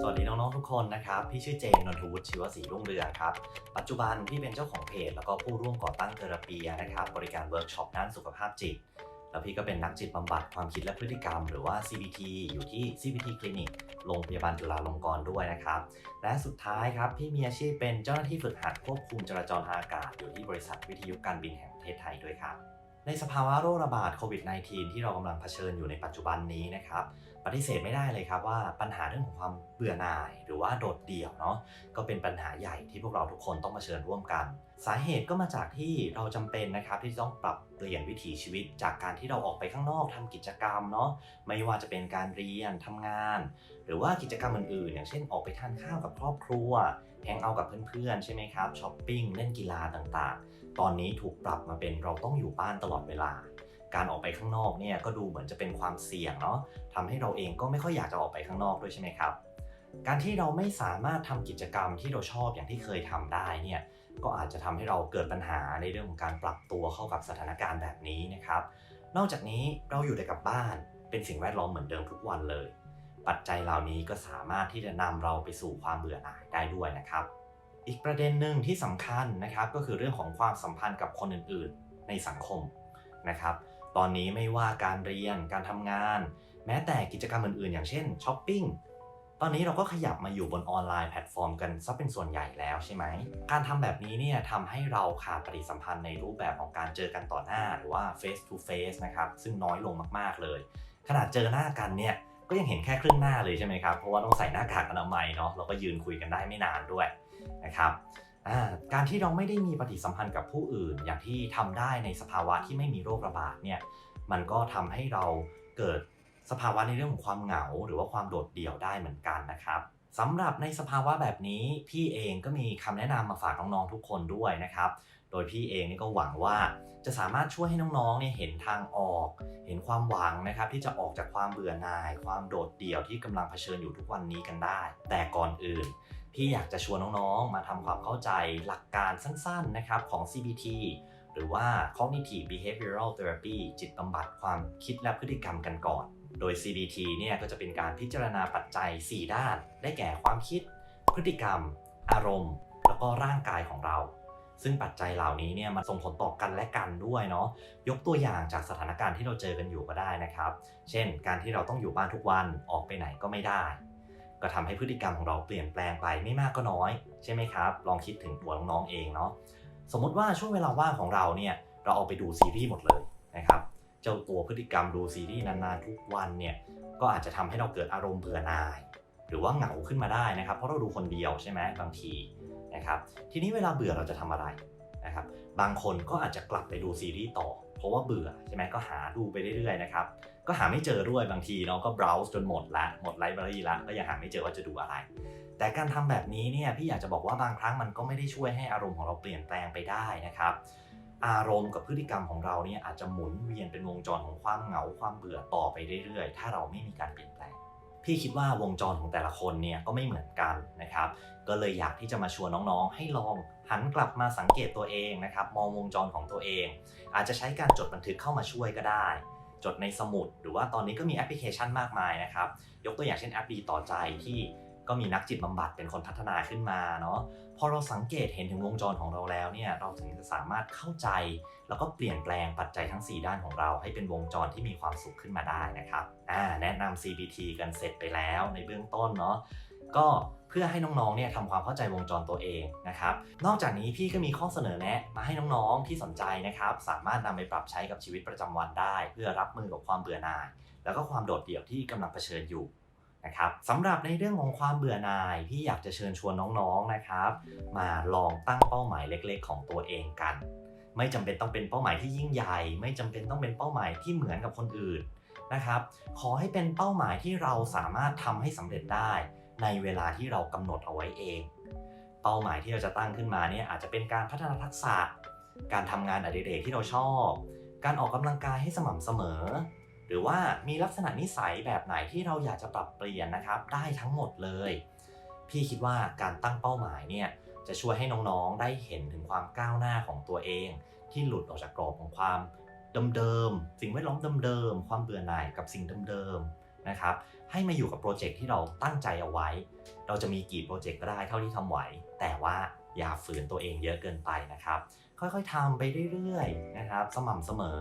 สวัสดีน้อง ๆ ทุกคนนะครับ พี่ชื่อเจนนนทวุฒิชีวศรีรุ่งเรืองครับ ปัจจุบันพี่เป็นเจ้าของเพจ แล้วก็ผู้ร่วมก่อตั้งเทอราปีนะครับ บริการเวิร์กช็อปด้านสุขภาพจิต แล้วพี่ก็เป็นนักจิตบำบัดความคิดและพฤติกรรม หรือว่า CBT อยู่ที่ CBT คลินิกโรงพยาบาลจุฬาลงกรณ์ด้วยนะครับ และสุดท้ายครับ พี่มีอาชีพเป็นเจ้าหน้าที่ฝึกหัดควบคุมจราจรทางอากาศอยู่ที่บริษัทวิทยุการบินแห่งประเทศไทยด้วยครับ ในสภาวะโรคระบาดโควิด -19 ที่เรากำลังเผชิญอยู่ในปัจจุบันนี้นะครับ ปฏิเสธไม่ได้เลยครับว่าปัญหาเรื่องของความเบื่อหน่าย หรือว่าโดดเดี่ยวเนาะก็เป็นปัญหาใหญ่ที่พวกเราทุกคนต้องเผชิญร่วมกัน สาเหตุก็มาจากที่เราจำเป็นนะครับที่ต้องปรับเปลี่ยนวิถีชีวิต จากการที่เราออกไปข้างนอกทำกิจกรรมเนาะไม่ว่าจะเป็นการเรียนทำงาน หรือว่ากิจกรรมอื่นๆ อย่างเช่นออกไปทานข้าวกับครอบครัวแฮงเอาท์กับเพื่อนๆใช่ไหมครับช้อปปิ้งเล่นกีฬาต่างๆ ตอนนี้ถูกปรับมาเป็นเราต้องอยู่บ้านตลอดเวลา การออกไปข้างนอกเนี่ยก็ดูเหมือนจะเป็นความเสี่ยงเนาะทำให้เราเองก็ไม่ค่อยอยากจะออกไปข้างนอกด้วยใช่ไหมครับ การที่เราไม่สามารถทำกิจกรรมที่เราชอบอย่างที่เคยทำได้เนี่ยก็อาจจะทำให้เราเกิดปัญหาในเรื่องของการปรับตัวเข้ากับสถานการณ์แบบนี้นะครับ นอกจากนี้เราอยู่แต่กับบ้าน เป็นสิ่งแวดล้อมเหมือนเดิมทุกวันเลย ปัจจัยเหล่านี้ก็สามารถที่จะนำเราไปสู่ความเบื่อหน่ายได้ด้วยนะครับ อีกประเด็นหนึ่งที่สำคัญนะครับก็คือเรื่องของความสัมพันธ์กับคนอื่นๆ ในสังคมนะครับ ตอนนี้ไม่ว่าการเรียนการทำงาน แม้แต่กิจกรรมอื่นๆ อย่างเช่นช้อปปิ้งตอนนี้เราก็ขยับมาอยู่บนออนไลน์แพลตฟอร์มกันซะเป็นส่วนใหญ่แล้วใช่ไหม การทำแบบนี้เนี่ยทำให้เราขาดปฏิสัมพันธ์ในรูปแบบของการเจอกันต่อหน้าหรือว่า face to face นะครับซึ่งน้อยลงมากๆเลย ขนาดเจอหน้ากันเนี่ย ก็ยังเห็นแค่ครึ่งหน้าเลยใช่ไหมครับ เพราะว่าต้องใส่หน้ากากอนามัยเนาะเราก็ยืนคุยกันได้ไม่นานด้วยนะครับการที่เราไม่ได้มีปฏิสัมพันธ์กับผู้อื่น อย่างที่ทำได้ในสภาวะที่ไม่มีโรคระบาดเนี่ยมันก็ทำให้เราเกิดสภาวะในเรื่องของความเหงา หรือว่าความโดดเดี่ยวได้เหมือนกันนะครับสำหรับในสภาวะแบบนี้พี่เองก็มีคำแนะนำมาฝากน้องๆทุกคนด้วยนะครับ โดยพี่เองนี่ก็หวังว่าจะสามารถช่วยให้น้องๆเนี่ยเห็นทางออก เห็นความหวังนะครับที่จะออกจากความเบื่อหน่าย ความโดดเดี่ยวที่กำลังเผชิญอยู่ทุกวันนี้กันได้ แต่ก่อนอื่นพี่อยากจะชวนน้องๆ มาทำความเข้าใจหลักการสั้นๆนะครับของ CBT หรือว่า Cognitive Behavioral Therapy จิตบำบัดความคิดและพฤติกรรมกันก่อน โดย CBT เนี่ยก็จะเป็นการพิจารณาปัจจัย 4 ด้าน ได้แก่ความคิด พฤติกรรม อารมณ์ แล้วก็ร่างกายของเรา ซึ่งปัจจัยเหล่านี้เนี่ยมันส่งผลต่อกันและกันด้วยเนาะยกตัวอย่างจากสถานการณ์ที่เราเจอกันอยู่ก็ได้นะครับ เช่น การที่เราต้องอยู่บ้านทุกวันออกไปไหนก็ไม่ได้ ก็ทำให้พฤติกรรมของเราเปลี่ยนแปลงไปไม่มากก็น้อย ใช่ไหมครับ ลองคิดถึงตัวน้องๆเองเนาะสมมติว่าช่วงเวลาว่างของเราเนี่ยเราเอาไปดูซีรีส์หมดเลยนะครับเจ้าตัวพฤติกรรมดูซีรีส์นานๆทุกวันเนี่ยก็อาจจะทำให้เราเกิดอารมณ์เบื่อหน่าย หรือว่าเหงาขึ้นมาได้นะครับ เพราะเราดูคนเดียวใช่ไหมบางที นะครับทีนี้เวลาเบื่อเราจะทำอะไรนะครับบางคนก็อาจจะกลับไปดูซีรีส์ต่อ เพราะว่าเบื่อใช่ไหมก็หาดูไปเรื่อยๆนะครับก็หาไม่เจอด้วยบางทีเนาะก็ browse จนหมดละหมดไลบรารีละก็ยังหาไม่เจอว่าจะดูอะไร แต่การทำแบบนี้เนี่ยพี่อยากจะบอกว่าบางครั้งมันก็ไม่ได้ช่วยให้อารมณ์ของเราเปลี่ยนแปลงไปได้นะครับอารมณ์กับพฤติกรรมของเราเนี่ยอาจจะหมุนเวียนเป็นวงจรของความเหงาความเบื่อต่อไปเรื่อยๆ ถ้าเราไม่มีการเปลี่ยน พี่คิดว่าวงจรของแต่ละคนเนี่ยก็ไม่เหมือนกันนะครับ ก็เลยอยากที่จะมาชวนน้องๆ ให้ลองหันกลับมาสังเกตตัวเองนะครับ มองวงจรของตัวเอง อาจจะใช้การจดบันทึกเข้ามาช่วยก็ได้ จดในสมุด หรือว่าตอนนี้ก็มีแอปพลิเคชันมากมายนะครับ ยกตัวอย่างเช่นแอปดีต่อใจที่ ก็มีนักจิตบำบัดเป็นคนพัฒนาขึ้นมาเนาะพอเราสังเกตเห็นถึงวงจรของเราแล้วเนี่ยเราถึงจะสามารถเข้าใจ แล้วก็เปลี่ยนแปลงปัจจัยทั้ง 4 ด้านของเรา ให้เป็นวงจรที่มีความสุขขึ้นมาได้นะครับอ่าแนะนำ CBT กันเสร็จไปแล้วในเบื้องต้นเนาะก็เพื่อให้น้องๆเนี่ยทำความเข้าใจวงจรตัวเองนะครับ นอกจากนี้พี่ก็มีข้อเสนอแนะมาให้น้องๆที่สนใจนะครับ สามารถนำไปปรับใช้กับชีวิตประจำวันได้ เพื่อรับมือกับความเบื่อหน่าย แล้วก็ความโดดเดี่ยวที่กำลังเผชิญอยู่ นะครับสำหรับในเรื่องของความเบื่อหน่ายพี่อยากจะเชิญชวนน้องๆนะครับ มาลองตั้งเป้าหมายเล็ก ๆ ของตัวเองกัน ไม่จำเป็นต้องเป็นเป้าหมายที่ยิ่งใหญ่ ไม่จำเป็นต้องเป็นเป้าหมายที่เหมือนกับคนอื่นนะครับ ขอให้เป็นเป้าหมายที่เราสามารถทำให้สำเร็จได้ในเวลาที่เรากำหนดเอาไว้เอง เป้าหมายที่เราจะตั้งขึ้นมาเนี่ยอาจจะเป็นการพัฒนาทักษะ การทำงานอดิเรกที่เราชอบ การออกกำลังกายให้สม่ำเสมอ หรือว่ามีลักษณะนิสัยแบบไหนที่เราอยากจะปรับเปลี่ยนนะครับ ได้ทั้งหมดเลย พี่คิดว่าการตั้งเป้าหมายเนี่ยจะช่วยให้น้องๆ ได้เห็นถึงความก้าวหน้าของตัวเอง ที่หลุดออกจากกรอบของความเดิมๆ สิ่งแวดล้อมเดิมๆ ความเบื่อหน่ายกับสิ่งเดิมๆ นะครับ ให้มาอยู่กับโปรเจกต์ที่เราตั้งใจเอาไว้ เราจะมีกี่โปรเจกต์ก็ได้เท่าที่ทำไหว แต่ว่า อย่าฝืนตัวเองเยอะเกินไปนะครับ ค่อยๆทำไปเรื่อยๆนะครับ สม่ำเสมอ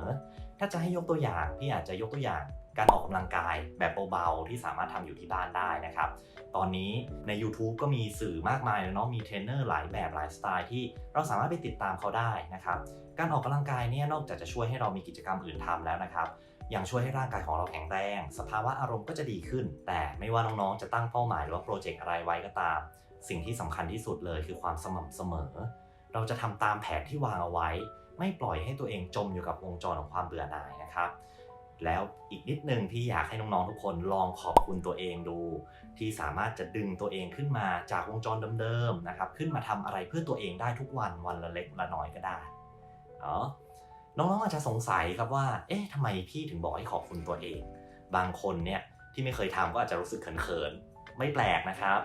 ถ้าจะให้ยกตัวอย่างพี่อาจจะยกตัวอย่างการออกกำลังกายแบบเบาๆที่สามารถทำอยู่ที่บ้านได้นะครับ ตอนนี้ใน YouTube ก็มีสื่อมากมายเลยเนาะมีเทรนเนอร์หลายแบบหลายสไตล์ที่เราสามารถไปติดตามเขาได้นะครับ การออกกำลังกายเนี่ยนอกจากจะช่วยให้เรามีกิจกรรมอื่นทำแล้วนะครับยังช่วยให้ร่างกายของเราแข็งแรง สภาวะอารมณ์ก็จะดีขึ้น แต่ไม่ว่าน้องๆ จะตั้งเป้าหมายหรือว่าโปรเจกต์อะไรไว้ก็ตาม สิ่งที่สำคัญที่สุดเลยคือความสม่ำเสมอ เราจะทำตามแผนที่วางเอาไว้ ไม่ปล่อยให้ตัวเองจมอยู่กับวงจรของความเบื่อหน่ายนะครับ แล้วอีกนิดนึงที่อยากให้น้องๆทุกคนลองขอบคุณตัวเองดู ที่สามารถจะดึงตัวเองขึ้นมาจากวงจรเดิมๆนะครับขึ้นมาทำอะไรเพื่อตัวเองได้ทุกวันวันละเล็กละน้อยก็ได้เนาะน้องๆอาจจะสงสัยครับว่า เอ๊ะทำไมพี่ถึงบอกให้ขอบคุณตัวเอง บางคนเนี่ยที่ไม่เคยทำก็อาจจะรู้สึกเขินๆไม่แปลกนะครับ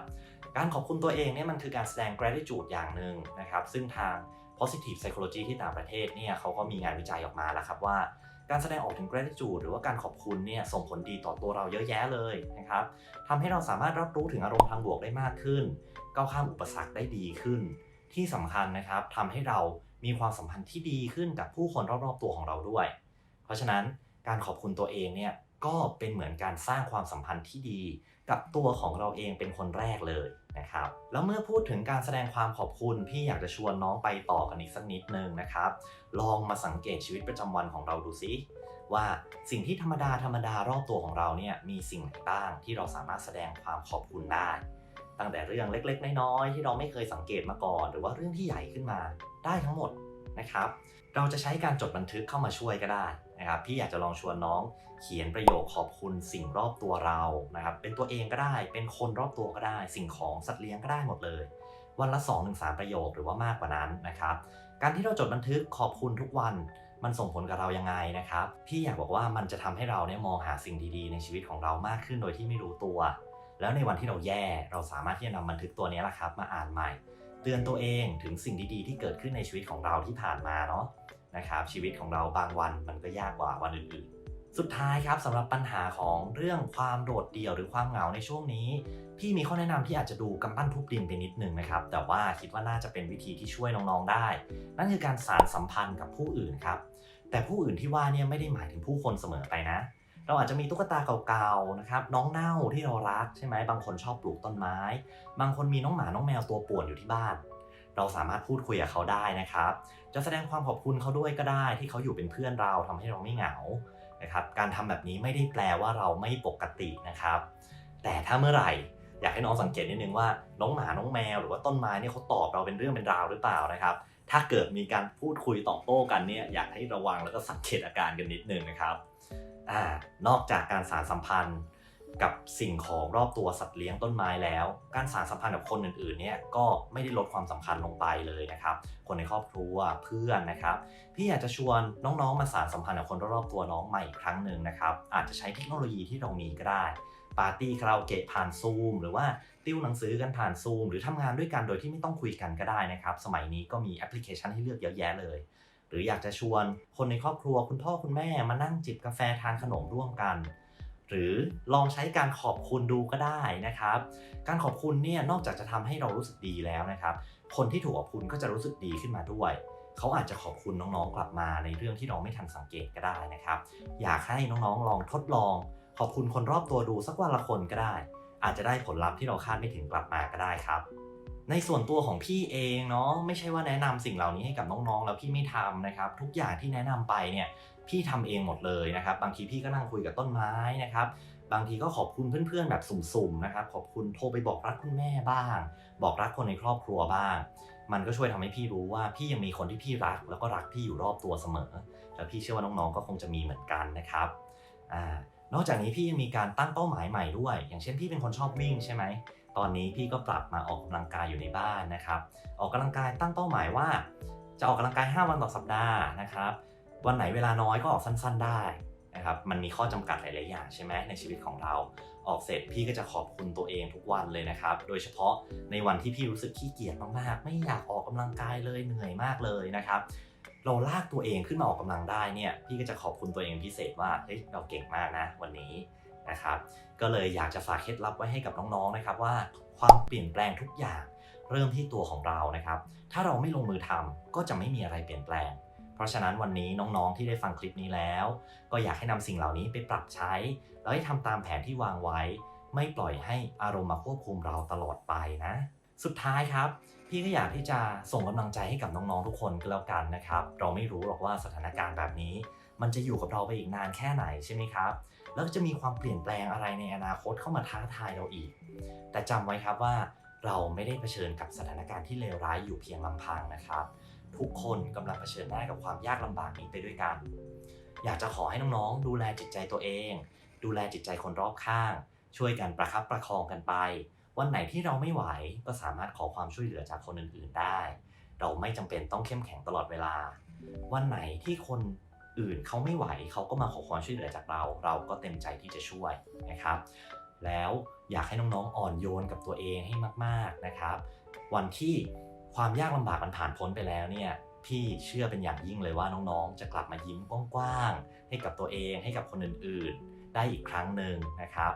การขอบคุณตัวเองเนี่ยมันคือการแสดง gratitude อย่างหนึ่งนะครับ ซึ่งทาง positive psychology ที่ต่างประเทศเนี่ยเขาก็มีงานวิจัยออกมาแล้วครับว่า การแสดงออกถึง gratitude หรือว่าการขอบคุณเนี่ยส่งผลดีต่อตัวเราเยอะแยะเลยนะครับทำให้เราสามารถรับรู้ถึงอารมณ์ทางบวกได้มากขึ้นก้าวข้ามอุปสรรคได้ดีขึ้น ที่สำคัญนะครับทำให้เรามีความสัมพันธ์ที่ดีขึ้นกับผู้คนรอบๆตัวของเราด้วย เพราะฉะนั้นการขอบคุณตัวเองเนี่ย ก็เป็นเหมือนการสร้างความสัมพันธ์ที่ดีกับตัวของเราเองเป็นคนแรกเลยนะครับ แล้วเมื่อพูดถึงการแสดงความขอบคุณ พี่อยากจะชวนน้องไปต่อกันอีกสักนิดนึงนะครับ ลองมาสังเกตชีวิตประจำวันของเราดูซิว่าสิ่งที่ธรรมดาธรรมดารอบตัวของเราเนี่ยมีสิ่งไหนบ้างที่เราสามารถแสดงความขอบคุณได้ ตั้งแต่เรื่องเล็กๆ น้อยๆที่เราไม่เคยสังเกตมาก่อน หรือว่าเรื่องที่ใหญ่ขึ้นมาได้ทั้งหมดนะครับ เราจะใช้การจดบันทึกเข้ามาช่วยก็ได้ นะครับพี่อยากจะลองชวนน้องเขียนประโยคขอบคุณสิ่งรอบตัวเรานะครับเป็นตัวเองก็ได้ เป็นคนรอบตัวก็ได้ สิ่งของสัตว์เลี้ยงก็ได้หมดเลย วันละ2-3ถึงสประโยคหรือว่ามากกว่านั้นนะครับการที่เราจดบันทึกขอบคุณทุกวันมันส่งผลกับเรายังไงนะครับ พี่อยากบอกว่ามันจะทำให้เราเนี่ยมองหาสิ่งดีๆ ในชีวิตของเรามากขึ้นโดยที่ไม่รู้ตัว แล้วในวันที่เราแย่เราสามารถที่จะนำบันทึกตัวนี้แหละครับ มาอ่านใหม่ เตือนตัวเองถึงสิ่งดีๆ ที่เกิดขึ้นในชีวิตของเราที่ผ่านมาเนาะ นะครับชีวิตของเราบางวันมันก็ยากกว่าวันอื่นๆ สุดท้ายครับสำหรับปัญหาของเรื่องความโดดเดี่ยวหรือความเหงาในช่วงนี้ พี่มีข้อแนะนำที่อาจจะดูกำปั้นทุบดินไปนิดนึงนะครับแต่ว่าคิดว่าน่าจะเป็นวิธีที่ช่วยน้องๆได้ นั่นคือการสานสัมพันธ์กับผู้อื่นครับแต่ผู้อื่นที่ว่าเนี่ยไม่ได้หมายถึงผู้คนเสมอไปนะเราอาจจะมีตุ๊กตาเก่าๆ นะครับ น้องเน่าที่เรารักใช่ไหม บางคนชอบปลูกต้นไม้ บางคนมีน้องหมา น้องแมวตัวป่วนอยู่ที่บ้าน เราสามารถพูดคุยกับเขาได้นะครับ จะแสดงความขอบคุณเขาด้วยก็ได้ที่เขาอยู่เป็นเพื่อนเราทำให้เราไม่เหงานะครับ การทำแบบนี้ไม่ได้แปลว่าเราไม่ปกตินะครับ แต่ถ้าเมื่อไหร่อยากให้น้องสังเกตนิดนึงว่าน้องหมาน้องแมวหรือว่าต้นไม้เนี่ยเขาตอบเราเป็นเรื่องเป็นราวหรือเปล่านะครับ ถ้าเกิดมีการพูดคุยตอบโต้กันเนี่ยอยากให้ระวังแล้วก็สังเกตอาการกันนิดนึงนะครับอ่านอกจากการสารสัมพันธ์ กับสิ่งของรอบตัวสัตว์เลี้ยงต้นไม้แล้ว การสารสัมพันธ์กับคนอื่นๆเนี่ยก็ไม่ได้ลดความสำคัญลงไปเลยนะครับ คนในครอบครัวเพื่อนนะครับ พี่อยากจะชวนน้องๆ มาสารสัมพันธ์กับคนรอบๆตัวน้องใหม่อีกครั้งหนึ่งนะครับ อาจจะใช้เทคโนโลยีที่เรามีก็ได้ ปาร์ตี้คาราโอเกะผ่านซูมหรือว่าติ้วหนังสือกันผ่านซูมหรือทำงานด้วยกันโดยที่ไม่ต้องคุยกันก็ได้นะครับ สมัยนี้ก็มีแอปพลิเคชันให้เลือกเยอะแยะเลยหรืออยากจะชวนคนในครอบครัวคุณพ่อคุณแม่มานั่งจิบกาแฟทานขนมร่วมกัน หรือลองใช้การขอบคุณดูก็ได้นะครับ การขอบคุณเนี่ยนอกจากจะทำให้เรารู้สึกดีแล้วนะครับ คนที่ถูกขอบคุณก็จะรู้สึกดีขึ้นมาด้วยเขาอาจจะขอบคุณน้องๆกลับมาในเรื่องที่เราไม่ทันสังเกตก็ได้นะครับ อยากให้น้องๆลองทดลอง ขอบคุณคนรอบตัวดูสักวันละคนก็ได้ อาจจะได้ผลลัพธ์ที่เราคาดไม่ถึงกลับมาก็ได้ครับในส่วนตัวของพี่เองเนาะไม่ใช่ว่าแนะนำสิ่งเหล่านี้ให้กับน้องๆ แล้วพี่ไม่ทำนะครับ ทุกอย่างที่แนะนำไปเนี่ย พี่ทำเองหมดเลยนะครับ บางทีพี่ก็นั่งคุยกับต้นไม้นะครับ บางทีก็ขอบคุณเพื่อนๆ แบบสุ่มๆนะครับ ขอบคุณโทรไปบอกรักคุณแม่บ้าง บอกรักคนในครอบครัวบ้าง มันก็ช่วยทำให้พี่รู้ว่าพี่ยังมีคนที่พี่รัก แล้วก็รักพี่อยู่รอบตัวเสมอ แล้วพี่เชื่อว่าน้องๆ ก็คงจะมีเหมือนกันนะครับอ่านอกจากนี้พี่ยังมีการตั้งเป้าหมายใหม่ด้วย อย่างเช่นพี่เป็นคนชอบวิ่งใช่ไหม ตอนนี้พี่ก็ปรับมาออกกำลังกายอยู่ในบ้านนะครับ ออกกำลังกายตั้งเป้าหมายว่า จะออกกำลังกาย 5 วันต่อสัปดาห์นะครับ วันไหนเวลาน้อยก็ออกสั้นๆได้นะครับ มันมีข้อจำกัดหลายๆอย่างใช่ไหมในชีวิตของเรา ออกเสร็จพี่ก็จะขอบคุณตัวเองทุกวันเลยนะครับ โดยเฉพาะในวันที่พี่รู้สึกขี้เกียจมากๆ ไม่อยากออกกำลังกายเลยเหนื่อยมากเลยนะครับ เราลากตัวเองขึ้นมาออกกำลังได้เนี่ย พี่ก็จะขอบคุณตัวเองพิเศษว่า เฮ้ย เราเก่งมากนะวันนี้นะครับ ก็เลยอยากจะฝากเคล็ดลับไว้ให้กับน้องๆ นะครับว่าความเปลี่ยนแปลงทุกอย่าง เริ่มที่ตัวของเรานะครับ ถ้าเราไม่ลงมือทำก็จะไม่มีอะไรเปลี่ยนแปลง ราะฉะนั้นวันนี้น้องๆที่ได้ฟังคลิปนี้แล้ว ก็อยากให้นำสิ่งเหล่านี้ไปปรับใช้ แล้วให้ทำตามแผนที่วางไว้ ไม่ปล่อยให้อารมณ์มาควบคุมเราตลอดไปนะ สุดท้ายครับ พี่ก็อยากที่จะส่งกำลังใจให้กับน้องๆทุกคนก็แล้วกันนะครับ เราไม่รู้หรอกว่าสถานการณ์แบบนี้ มันจะอยู่กับเราไปอีกนานแค่ไหนใช่ไหมครับ แล้วจะมีความเปลี่ยนแปลงอะไรในอนาคตเข้ามาท้าทายเราอีก แต่จำไว้ครับว่าเราไม่ได้เผชิญกับสถานการณ์ที่เลวร้ายอยู่เพียงลำพังนะครับ ทุกคนกำลังเผชิญหน้ากับความยากลำบากนี้ไปด้วยกัน อยากจะขอให้น้องๆ ดูแลจิตใจตัวเอง ดูแลจิตใจคนรอบข้าง ช่วยกันประคับประคองกันไป วันไหนที่เราไม่ไหวก็สามารถขอความช่วยเหลือจากคนอื่นๆได้ เราไม่จำเป็นต้องเข้มแข็งตลอดเวลา วันไหนที่คนอื่นเขาไม่ไหวเขาก็มาขอความช่วยเหลือจากเรา เราก็เต็มใจที่จะช่วยนะครับ แล้วอยากให้น้องๆ อ่อนโยนกับตัวเองให้มาก ๆนะครับ วันที่ ความยากลำบากมันผ่านพ้นไปแล้วเนี่ยพี่เชื่อเป็นอย่างยิ่งเลยว่าน้องๆ จะกลับมายิ้มกว้างๆให้กับตัวเองให้กับคนอื่นๆ ได้อีกครั้งหนึ่งนะครับ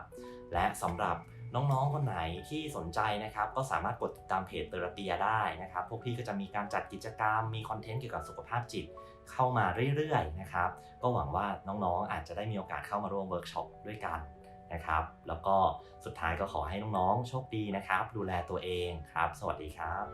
และสำหรับน้องๆ คนไหนที่สนใจนะครับ ก็สามารถกดติดตามเพจเตอร์เปียได้นะครับ พวกพี่ก็จะมีการจัดกิจกรรม มีคอนเทนต์เกี่ยวกับสุขภาพจิตเข้ามาเรื่อยๆนะครับ ก็หวังว่าน้องๆ อาจจะได้มีโอกาสเข้ามาร่วมเวิร์กช็อปด้วยกัน นะครับ แล้วก็สุดท้ายก็ขอให้น้องๆโชคดีนะครับ ดูแลตัวเองครับ สวัสดีครับ